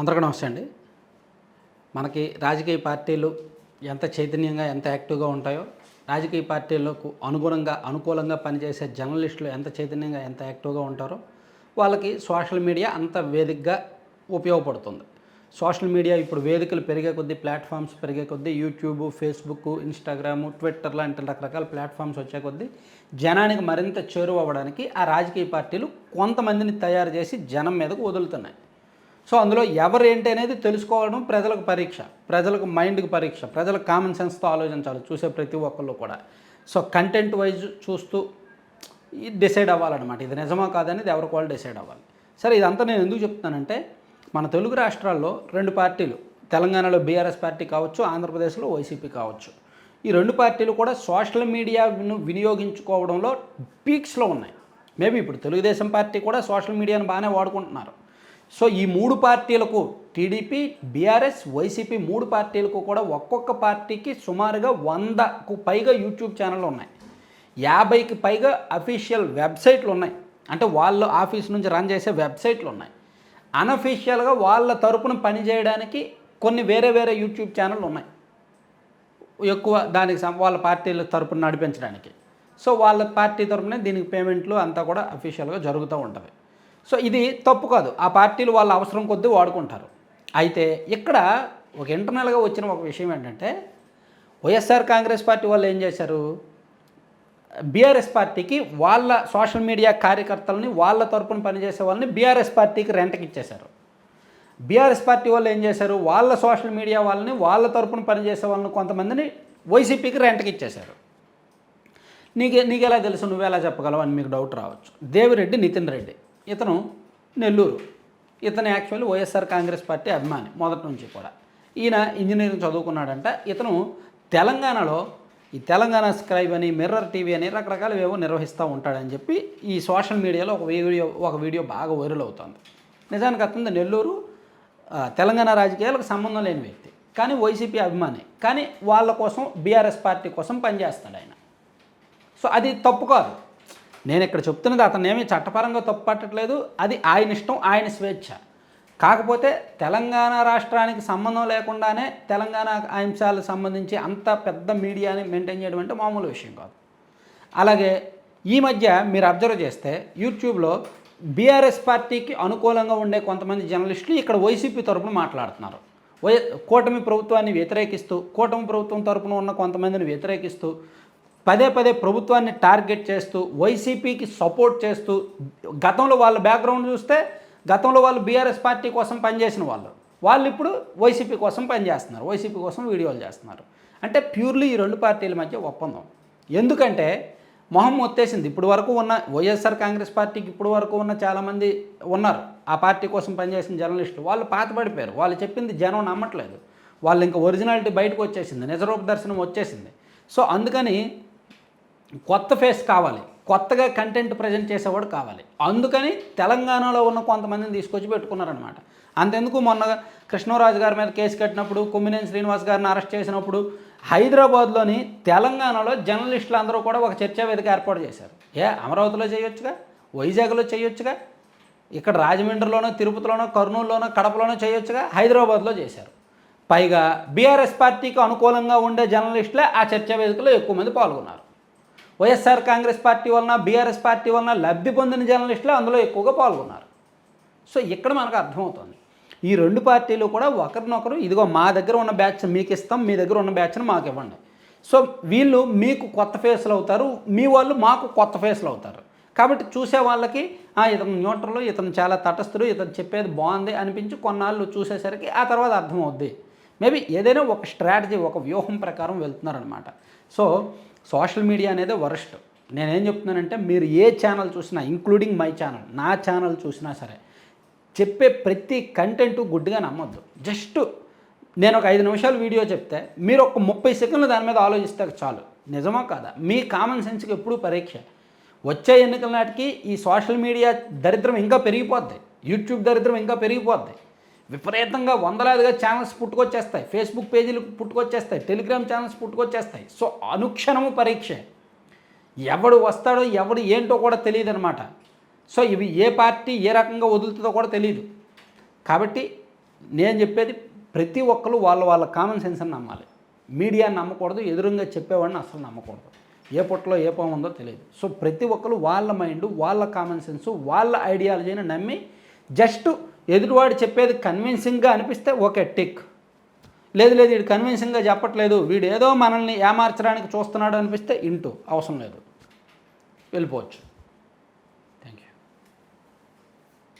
అందరికీ నమస్తే అండి. మనకి రాజకీయ పార్టీలు ఎంత చైతన్యంగా ఎంత యాక్టివ్గా ఉంటాయో రాజకీయ పార్టీలకు అనుగుణంగా అనుకూలంగా పనిచేసే జర్నలిస్టులు ఎంత చైతన్యంగా ఎంత యాక్టివ్గా ఉంటారో వాళ్ళకి సోషల్ మీడియా అంత వేదికగా ఉపయోగపడుతుంది. సోషల్ మీడియా ఇప్పుడు వేదికలు పెరిగే కొద్దీ ప్లాట్ఫామ్స్ పెరిగే కొద్దీ యూట్యూబ్ ఫేస్బుక్ ఇన్స్టాగ్రాము ట్విట్టర్ లాంటి రకరకాల ప్లాట్ఫామ్స్ వచ్చే కొద్దీ జనానికి మరింత చేరువవ్వడానికి ఆ రాజకీయ పార్టీలు కొంతమందిని తయారు చేసి జనం మీదకు వదులుతున్నాయి. సో అందులో ఎవరు ఏంటి అనేది తెలుసుకోవడం ప్రజలకు పరీక్ష ప్రజలకు మైండ్కి పరీక్ష ప్రజలకు కామన్ సెన్స్తో ఆలోచించాలి చూసే ప్రతి ఒక్కళ్ళు కూడా. సో కంటెంట్ వైజ్ చూస్తూ డిసైడ్ అవ్వాలన్నమాట. ఇది నిజమా కాదనేది ఎవరికి వాళ్ళు డిసైడ్ అవ్వాలి. సరే ఇదంతా నేను ఎందుకు చెప్తున్నానంటే మన తెలుగు రాష్ట్రాల్లో రెండు పార్టీలు తెలంగాణలో బీఆర్ఎస్ పార్టీ కావచ్చు ఆంధ్రప్రదేశ్లో వైసీపీ కావచ్చు. ఈ రెండు పార్టీలు కూడా సోషల్ మీడియాను వినియోగించుకోవడంలో పీక్స్లో ఉన్నాయి. మేబీ ఇప్పుడు తెలుగుదేశం పార్టీ కూడా సోషల్ మీడియాను బాగానే వాడుకుంటున్నారు. సో ఈ మూడు పార్టీలకు టీడీపీ బీఆర్ఎస్ వైసీపీ మూడు పార్టీలకు కూడా ఒక్కొక్క పార్టీకి సుమారుగా వందకు పైగా యూట్యూబ్ ఛానళ్ళు ఉన్నాయి. యాభైకి పైగా అఫీషియల్ వెబ్సైట్లు ఉన్నాయి. అంటే వాళ్ళ ఆఫీస్ నుంచి రన్ చేసే వెబ్సైట్లు ఉన్నాయి. అనఫీషియల్గా వాళ్ళ తరపున పనిచేయడానికి కొన్ని వేరే వేరే యూట్యూబ్ ఛానళ్ళు ఉన్నాయి. ఎక్కువ దానికి సం- వాళ్ళ పార్టీల తరపున నడిపించడానికి. సో వాళ్ళ పార్టీ తరపున దీనికి పేమెంట్లు అంతా కూడా అఫీషియల్గా జరుగుతూ ఉంటుంది. సో ఇది తప్పు కాదు. ఆ పార్టీలు వాళ్ళ అవసరం కొద్దీ వాడుకుంటారు. అయితే ఇక్కడ ఒక ఇంటర్నల్గా వచ్చిన ఒక విషయం ఏంటంటే వైఎస్ఆర్ కాంగ్రెస్ పార్టీ వాళ్ళు ఏం చేశారు? బీఆర్ఎస్ పార్టీకి వాళ్ళ సోషల్ మీడియా కార్యకర్తలని వాళ్ళ తరపున పనిచేసే వాళ్ళని బీఆర్ఎస్ పార్టీకి రెంట్కి ఇచ్చేశారు. బీఆర్ఎస్ పార్టీ వాళ్ళు ఏం చేశారు? వాళ్ళ సోషల్ మీడియా వాళ్ళని వాళ్ళ తరపున పనిచేసే వాళ్ళని కొంతమందిని వైసీపీకి రెంట్కి ఇచ్చేశారు. నీకే నీకు ఎలా తెలుసు? నువ్వు ఎలా చెప్పగలవు? అని మీకు డౌట్ రావచ్చు. దేవిరెడ్డి నితిన్ రెడ్డి. ఇతను నెల్లూరు. ఇతను యాక్చువల్లీ వైఎస్ఆర్ కాంగ్రెస్ పార్టీ అభిమాని మొదటి నుంచి కూడా. ఈయన ఇంజనీరింగ్ చదువుకున్నాడంట. ఇతను తెలంగాణలో ఈ తెలంగాణ స్క్రైబ్ అని మిర్రర్ టీవీ అని రకరకాల ఏవో నిర్వహిస్తూ ఉంటాడని చెప్పి ఈ సోషల్ మీడియాలో ఒక వీడియో ఒక వీడియో బాగా వైరల్ అవుతుంది. నిజానికి అతను నెల్లూరు తెలంగాణ రాజకీయాలకు సంబంధం లేని వ్యక్తి. కానీ వైసీపీ అభిమాని. కానీ వాళ్ళ కోసం బీఆర్ఎస్ పార్టీ కోసం పనిచేస్తాడు ఆయన. సో అది తప్పు కాదు. నేను ఇక్కడ చెప్తున్నది అతను ఏమీ చట్టపరంగా తప్పట్టట్లేదు అది ఆయన ఇష్టం ఆయన స్వేచ్ఛ. కాకపోతే తెలంగాణ రాష్ట్రానికి సంబంధం లేకుండానే తెలంగాణ అంశాలకు సంబంధించి అంత పెద్ద మీడియాని మెయింటైన్ చేయడం అంటే మామూలు విషయం కాదు. అలాగే ఈ మధ్య మీరు అబ్జర్వ్ చేస్తే యూట్యూబ్లో బీఆర్ఎస్ పార్టీకి అనుకూలంగా ఉండే కొంతమంది జర్నలిస్టులు ఇక్కడ వైసీపీ తరపున మాట్లాడుతున్నారు. వై కూటమి ప్రభుత్వాన్ని వ్యతిరేకిస్తూ కూటమి ప్రభుత్వం తరపున ఉన్న కొంతమందిని వ్యతిరేకిస్తూ పదే పదే ప్రభుత్వాన్ని టార్గెట్ చేస్తూ వైసీపీకి సపోర్ట్ చేస్తూ గతంలో వాళ్ళ బ్యాక్గ్రౌండ్ చూస్తే గతంలో వాళ్ళు బీఆర్ఎస్ పార్టీ కోసం పనిచేసిన వాళ్ళు. వాళ్ళు ఇప్పుడు వైసీపీ కోసం పనిచేస్తున్నారు వైసీపీ కోసం వీడియోలు చేస్తున్నారు. అంటే ప్యూర్లీ ఈ రెండు పార్టీల మధ్య ఒప్పందం. ఎందుకంటే మొహం వచ్చేసింది ఇప్పుడు వరకు ఉన్న వైఎస్ఆర్ కాంగ్రెస్ పార్టీకి ఇప్పుడు వరకు ఉన్న చాలామంది ఉన్నారు. ఆ పార్టీ కోసం పనిచేసిన జర్నలిస్టులు. వాళ్ళు పాతపడిపోయారు వాళ్ళు చెప్పింది జనం నమ్మట్లేదు. వాళ్ళు ఇంకా ఒరిజినాలిటీ బయటకు వచ్చేసింది. నిజరూప దర్శనం వచ్చేసింది. సో అందుకని కొత్త ఫేస్ కావాలి. కొత్తగా కంటెంట్ ప్రజెంట్ చేసేవాడు కావాలి. అందుకని తెలంగాణలో ఉన్న కొంతమందిని తీసుకొచ్చి పెట్టుకున్నారనమాట అంతెందుకు మొన్న కృష్ణరాజు గారి మీద కేసు కట్టినప్పుడు కొమ్మినేని శ్రీనివాస్ గారిని అరెస్ట్ చేసినప్పుడు హైదరాబాద్లోని తెలంగాణలో జర్నలిస్టులు అందరూ కూడా ఒక చర్చా వేదిక ఏర్పాటు చేశారు. ఏ అమరావతిలో చేయొచ్చుగా? వైజాగ్లో చేయొచ్చుగా? ఇక్కడ రాజమండ్రిలోనో తిరుపతిలోనో కర్నూలులోనో కడపలోనో చేయొచ్చుగా? హైదరాబాద్లో చేశారు. పైగా బీఆర్ఎస్ పార్టీకి అనుకూలంగా ఉండే జర్నలిస్టులే ఆ చర్చా వేదికలో ఎక్కువ మంది పాల్గొన్నారు. వైఎస్ఆర్ కాంగ్రెస్ పార్టీ వలన బీఆర్ఎస్ పార్టీ వలన లబ్ధి పొందిన జర్నలిస్టులు అందులో ఎక్కువగా పాల్గొన్నారు. సో ఇక్కడ మనకు అర్థమవుతుంది. ఈ రెండు పార్టీలు కూడా ఒకరినొకరు ఇదిగో మా దగ్గర ఉన్న బ్యాచ్ మీకు ఇస్తాం మీ దగ్గర ఉన్న బ్యాచ్ని మాకు ఇవ్వండి. సో వీళ్ళు మీకు కొత్త ఫేస్లు అవుతారు మీ వాళ్ళు మాకు కొత్త ఫేస్లు అవుతారు. కాబట్టి చూసే వాళ్ళకి "ఆ, ఇతను న్యూట్రల్ ఇతను చాలా తటస్థుడు ఇతను చెప్పేది బాగుంది అనిపించి కొన్నాళ్ళు చూసేసరికి ఆ తర్వాత అర్థమవుద్ది. మేబీ ఏదైనా ఒక స్ట్రాటజీ ఒక వ్యూహం ప్రకారం వెళ్తున్నారనమాట సో సోషల్ మీడియా అనేది వరస్ట్. నేనేం చెప్తున్నానంటే మీరు ఏ ఛానల్ చూసినా ఇంక్లూడింగ్ మై ఛానల్ నా ఛానల్ చూసినా సరే చెప్పే ప్రతి కంటెంట్ గుడ్గా నమ్మొద్దు. జస్ట్ నేను ఒక ఐదు నిమిషాలు వీడియో చెప్తే మీరు ఒక ముప్పై సెకండ్లు దాని మీద ఆలోచిస్తే చాలు. నిజమా కాదా? మీ కామన్ సెన్స్కి ఎప్పుడూ పరీక్ష. వచ్చే ఎన్నికల నాటికి ఈ సోషల్ మీడియా దరిద్రం ఇంకా పెరిగిపోద్ది. యూట్యూబ్ దరిద్రం ఇంకా పెరిగిపోద్ది. విపరీతంగా వందలాదిగా ఛానల్స్ పుట్టుకొచ్చేస్తాయి. ఫేస్బుక్ పేజీలు పుట్టుకొచ్చేస్తాయి. టెలిగ్రామ్ ఛానల్స్ పుట్టుకొచ్చేస్తాయి. సో అనుక్షణము పరీక్ష. ఎవడు వస్తాడో ఎవడు ఏంటో కూడా తెలియదు అనమాట సో ఇవి ఏ పార్టీ ఏ రకంగా వదులుతుందో కూడా తెలియదు కాబట్టి నేను చెప్పేది ప్రతి ఒక్కరు వాళ్ళ వాళ్ళ కామన్ సెన్స్ అని నమ్మాలి. మీడియా నమ్మకూడదు ఎదురుగా చెప్పేవాడిని అసలు నమ్మకూడదు. ఏ పొట్టలో ఏ పాము ఉందో తెలియదు. సో ప్రతి ఒక్కరు వాళ్ళ మైండ్ వాళ్ళ కామన్ సెన్స్ వాళ్ళ ఐడియాలజీని నమ్మి జస్ట్ ఎదుటివాడు చెప్పేది కన్విన్సింగ్గా అనిపిస్తే ఓకే టిక్ లేదు లేదు వీడు కన్విన్సింగ్గా చెప్పట్లేదు. వీడు ఏదో మనల్ని ఏమార్చడానికి చూస్తున్నాడు అనిపిస్తే ఇంటూ. అవసరం లేదు. వెళ్ళిపోవచ్చు.